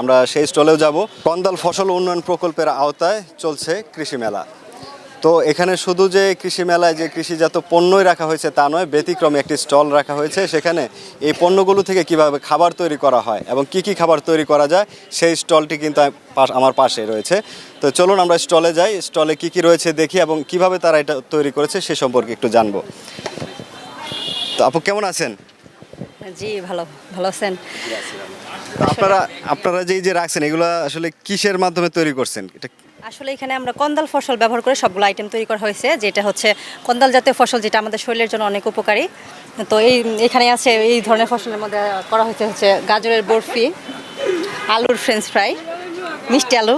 আমরা সেই স্টলেও যাব। কন্দাল ফসল উন্নয়ন প্রকল্পের আওতায় চলছে কৃষি মেলা। তো এখানে শুধু যে কৃষি মেলায় যে কৃষিজাত পণ্যই রাখা হয়েছে তা নয়, ব্যতিক্রমে একটি স্টল রাখা হয়েছে। সেখানে এই পণ্যগুলো থেকে কীভাবে খাবার তৈরি করা হয় এবং কি কি খাবার তৈরি করা যায়, সেই স্টলটি কিন্তু আমার পাশে রয়েছে। তো চলুন আমরা স্টলে যাই। স্টলে কি কি রয়েছে দেখি এবং কীভাবে তারা এটা তৈরি করেছে সে সম্পর্কে একটু জানব। তো আপু, কেমন আছেন? জি ভালো ভালো আছেন? আপনারা আপনারা যে যে রাখছেন এগুলো আসলে কিসের মাধ্যমে তৈরি করছেন? এটা আসলে এখানে আমরা কন্দাল ফসল ব্যবহার করে সবগুলো আইটেম তৈরি করা হয়েছে যেটা হচ্ছে কন্দাল জাতীয় ফসল যেটা আমাদের শরীরের জন্য অনেক উপকারী। তো এই এখানে আছে এই ধরনের ফসলের মধ্যে করা হয়েছে হচ্ছে গাজরের বরফি আলুর ফ্রেঞ্চ ফ্রাই মিষ্টি আলু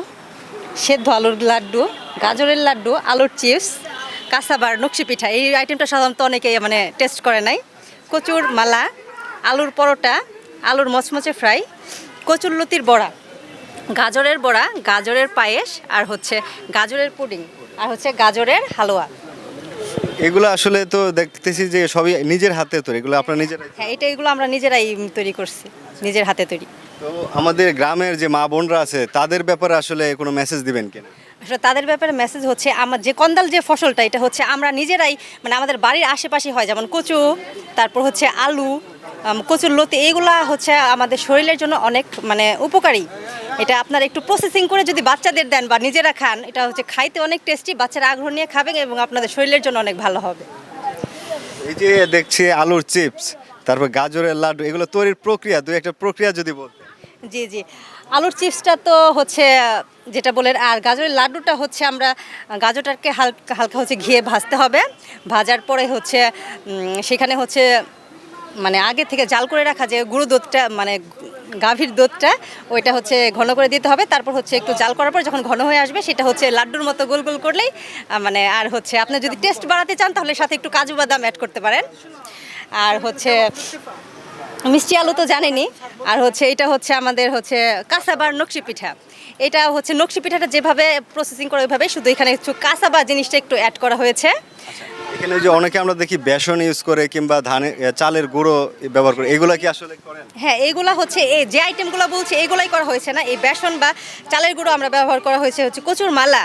সেদ্ধ আলুর লাড্ডু গাজরের লাড্ডু আলুর চিপস কাঁচাবার নকশি পিঠা। এই আইটেমটা সাধারণত অনেকেই মানে টেস্ট করে নাই। কচুর মালা আলুর পরোটা আলুর মচমচে ফ্রাই কচুর লতির বড়া গাজরের বড়া গাজরের পায়েস আর হচ্ছে গাজরের পুডিং আর হচ্ছে গাজরের হালুয়া। এগুলো আসলে তো দেখতেছি যে সবই নিজের হাতে তৈরি এগুলো আপনার নিজের হ্যাঁ এটা এগুলো আমরা নিজেরাই তৈরি করছি নিজের হাতে তৈরি। তো আমাদের গ্রামের যে মা বোনরা আছে তাদের ব্যাপারে আসলে কোনো মেসেজ দিবেন কিনা? আসলে তাদের ব্যাপারে মেসেজ হচ্ছে আমার যে কন্দাল যে ফসলটা এটা হচ্ছে আমরা নিজেরাই মানে আমাদের বাড়ির আশেপাশে হয় যেমন কচু তারপর হচ্ছে আলু কচুর লতি এইগুলা হচ্ছে আমাদের শরীরের জন্য অনেক মানে উপকারী। এটা আপনার একটু প্রসেসিং করে যদি বাচ্চাদের দেন বা নিজেরা খান এটা হচ্ছে খাইতে অনেক টেস্টি বাচ্চারা আগ্রহ নিয়ে খাবেন এবং আপনাদের শরীরের জন্য অনেক ভালো হবে। এই যে দেখছি আলুর চিপস তারপর গাজরের লাড্ডু এগুলো তৈরির প্রক্রিয়া দুই একটা প্রক্রিয়া যদি বলতে জি জি। আলুর চিপসটা তো হচ্ছে যেটা বলেন আর গাজরের লাড্ডুটা হচ্ছে আমরা গাজরটাকে হালকা হালকা হচ্ছে ঘিয়ে ভাজতে হবে। ভাজার পরে হচ্ছে সেখানে হচ্ছে মানে আগে থেকে জাল করে রাখা যে গুঁড়ো দুধটা মানে গাভীর দুধটা, ওইটা হচ্ছে ঘন করে দিতে হবে। তারপর হচ্ছে একটু জাল করার পর যখন ঘন হয়ে আসবে, সেটা হচ্ছে লাড্ডুর মতো গোল গোল করলেই মানে আর হচ্ছে আপনি যদি টেস্ট বাড়াতে চান, তাহলে সাথে একটু কাজু বাদাম অ্যাড করতে পারেন। আর হচ্ছে মিষ্টি আলু তো জানেনি আর হচ্ছে এটা হচ্ছে আমাদের হচ্ছে কাঁচাবার নকশি পিঠা। এটা হচ্ছে নকশি পিঠাটা যেভাবে প্রসেসিং করে, ওইভাবে শুধু এখানে একটু কাঁচাবা জিনিসটা একটু অ্যাড করা হয়েছে। এখানে যে অনেকে আমরা দেখি বেসন ইউজ করে কিংবা ধানের চালের গুঁড়ো ব্যবহার করে, এগুলা কি আসলে করেন? হ্যাঁ এইগুলা হচ্ছে এই যে আইটেমগুলো বলছে, এগুলাই করা হয়েছে না। এই বেসন বা চালের গুঁড়ো আমরা ব্যবহার করা হয়েছে হচ্ছে কচুর মালা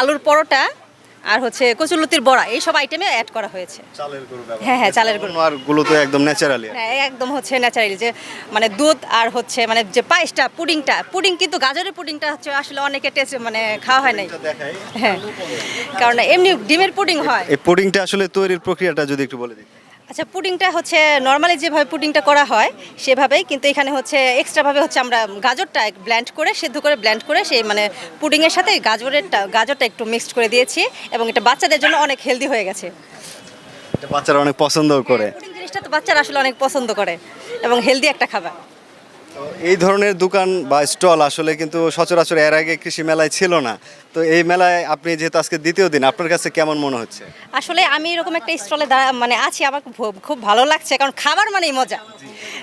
আলুর পরোটা আর হচ্ছে কচুলতির বড়া এই সব আইটেমে অ্যাড করা হয়েছে। চালের গুঁড়ো হ্যাঁ, হ্যাঁ, চালের গুঁড়ো। আরগুলো তো একদম ন্যাচারালি হ্যাঁ একদম হচ্ছে ন্যাচারালি যে মানে দুধ আর হচ্ছে মানে যে পায়েসটা পুডিংটা পুডিং কিন্তু গাজরের পুডিংটা হচ্ছে আসলে অনেকে টেস্ট মানে খাওয়া হয় নাই। হ্যাঁ কারণ এমনি ডিমের পুডিং হয়। এই পুডিংটা আসলে তৈরির প্রক্রিয়াটা যদি একটু বলে দিই। আচ্ছা পুডিংটা হচ্ছে নর্মালি যেভাবে পুডিংটা করা হয় সেভাবেই কিন্তু এখানে হচ্ছে এক্সট্রাভাবে হচ্ছে আমরা গাজরটা ব্ল্যান্ড করে সেদ্ধ করে ব্ল্যান্ড করে সেই মানে পুডিংয়ের সাথে গাজরেরটা গাজরটা একটু মিক্সড করে দিয়েছি এবং এটা বাচ্চাদের জন্য অনেক হেলদি হয়ে গেছে। বাচ্চারা অনেক পছন্দ করে। পুডিং জিনিসটা তো বাচ্চারা আসলে অনেক পছন্দ করে এবং হেলদি একটা খাবার। এই ধরনের দোকান বা স্টল আসলে কিন্তু সচরাচর এর আগে কৃষি মেলায় ছিল না। তো এই মেলায় আপনি যেহেতু আজকে দ্বিতীয় দিন, আপনার কাছে কেমন মনে হচ্ছে? আসলে আমি এরকম একটা স্টলে মানে আছি, আমার খুব- ভালো লাগছে, কারণ খাবার মানেই মজা।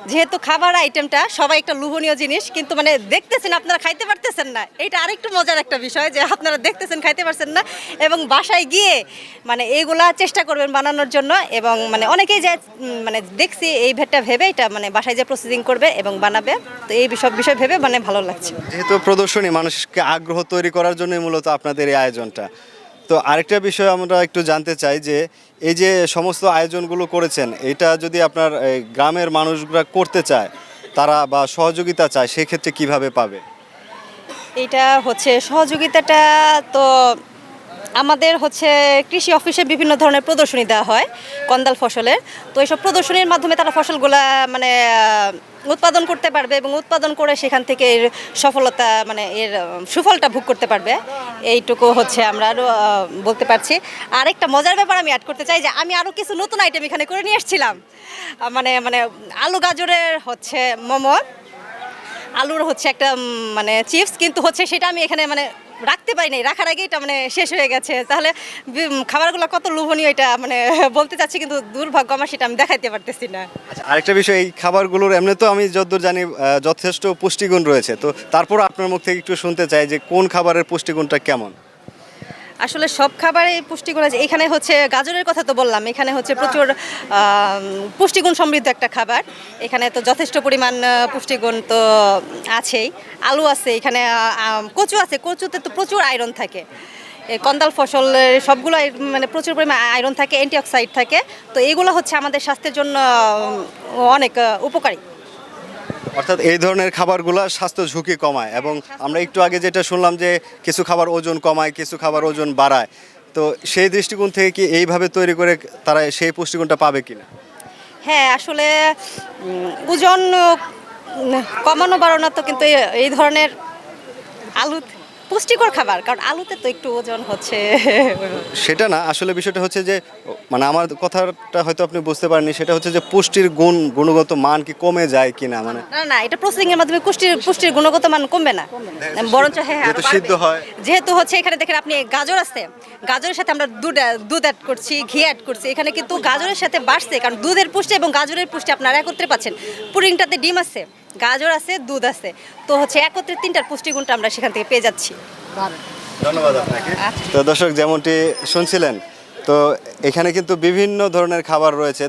যেহেতু খাবার আইটেমটা সবাই একটা লোভনীয় জিনিস, কিন্তু মানে দেখতেছেন আপনারা খাইতে পারতেছেন না। এটা আরেকটু মজার একটা বিষয় যে আপনারা দেখতেছেন, খাইতে পারছেন না, এবং বাসায় গিয়ে মানে এইগুলা চেষ্টা করবেন বানানোর জন্য, এবং মানে অনেকেই যে মানে দেখছি এই ভেটটা ভেবে এটা মানে বাসায় যে প্রসেসিং করবে এবং বানাবে। তো এই বিষয় বিষয় ভেবে মানে ভালো লাগছে। যেহেতু প্রদর্শনী মানুষকে আগ্রহ তৈরি করার জন্যই মূলত আপনাদের এই আয়োজনটা। তো আরেকটা বিষয় আমরা একটু জানতে চাই যে এই যে সমস্ত আয়োজনগুলো করেছেন এটা যদি আপনার গ্রামের মানুষরা করতে চায় তারা বা সহযোগিতা চায় সেক্ষেত্রে কীভাবে পাবে? এটা হচ্ছে সহযোগিতাটা তো আমাদের হচ্ছে কৃষি অফিসে বিভিন্ন ধরনের প্রদর্শনী দেওয়া হয়, কন্দাল ফসলের। তো এইসব প্রদর্শনীর মাধ্যমে তারা ফসলগুলা মানে উৎপাদন করতে পারবে এবং উৎপাদন করে সেখান থেকে এর সফলতা মানে এর সুফলটা ভোগ করতে পারবে। এইটুকু হচ্ছে আমরা আরও বলতে পারছি। আরেকটা মজার ব্যাপার আমি অ্যাড করতে চাই যে আমি আরও কিছু নতুন আইটেম এখানে করে নিয়ে এসেছিলাম মানে মানে আলু গাজরের হচ্ছে মোমো, আলুর হচ্ছে একটা মানে চিপস কিন্তু হচ্ছে সেটা আমি এখানে মানে রাখতে পারিনি রাখার আগেই এটা মানে শেষ হয়ে গেছে। তাহলে খাবারগুলো কত লোভনীয় এটা মানে বলতে চাচ্ছি, কিন্তু দুর্ভাগ্য আমার সেটা আমি দেখাইতে পারতেছি না। আচ্ছা আরেকটা বিষয়, এই খাবারগুলোর এমনি তো আমি যতদূর জানি যথেষ্ট পুষ্টিগুণ রয়েছে। তো তারপর আপনার মুখ থেকে একটু শুনতে চাই যে কোন খাবারের পুষ্টিগুণটা কেমন? আসলে সব খাবারে পুষ্টিগুণ আছে। এখানে হচ্ছে গাজরের কথা তো বললাম, এখানে হচ্ছে প্রচুর পুষ্টিগুণ সমৃদ্ধ একটা খাবার। এখানে তো যথেষ্ট পরিমাণ পুষ্টিগুণ তো আছেই। আলু আছে, এখানে কচু আছে। কচুতে তো প্রচুর আয়রন থাকে। কন্দাল ফসল সবগুলো মানে প্রচুর পরিমাণ আয়রন থাকে, অ্যান্টিঅক্সাইড থাকে। তো এগুলো হচ্ছে আমাদের স্বাস্থ্যের জন্য অনেক উপকারী। অর্থাৎ এই ধরনের খাবারগুলো স্বাস্থ্য ঝুঁকি কমায় এবং আমরা একটু আগে যেটা শুনলাম যে কিছু খাবার ওজন কমায় কিছু খাবার ওজন বাড়ায়। তো সেই দৃষ্টিকোণ থেকে কি এইভাবে তৈরি করে তারা সেই পুষ্টিগুণটা পাবে কিনা? হ্যাঁ আসলে ওজন কমানো বাড়ানো তো কিন্তু এই- এই ধরনের আলু পুষ্টিকর খাবার কারণ আলুতে তো একটু ওজন হচ্ছে সেটা না আসলে বিষয়টা হচ্ছে যে মানে আমার কথাটা হয়তো আপনি বুঝতে পারেননি সেটা হচ্ছে যে পুষ্টির গুণ গুণগত মান কি কমে যায় কিনা মানে না না এটা প্রসেসিং এর মাধ্যমে পুষ্টির পুষ্টির গুণগত মান কমবে না বরঞ্চ হ্যাঁ বাড়বে। সিদ্ধ হয়। যেহেতু হচ্ছে এখানে দেখেন আপনি গাজর আছে গাজরের সাথে আমরা দুধ দুধ অ্যাড করছি ঘি অ্যাড করছি এখানে কিন্তু গাজরের সাথে বাড়ছে কারণ দুধের পুষ্টি এবং গাজরের পুষ্টি আপনারা একত্রে পাচ্ছেন পুডিংটাতে ডিম আছে গাজর আছে দুধ আছে। তো হচ্ছে একত্রে তিনটার পুষ্টিগুণটা আমরা সেখান থেকে পেয়ে যাচ্ছি। ধন্যবাদ আপনাকে। আচ্ছা। তো দর্শক যেমনটি শুনছিলেন তো এখানে কিন্তু বিভিন্ন ধরনের খাবার রয়েছে।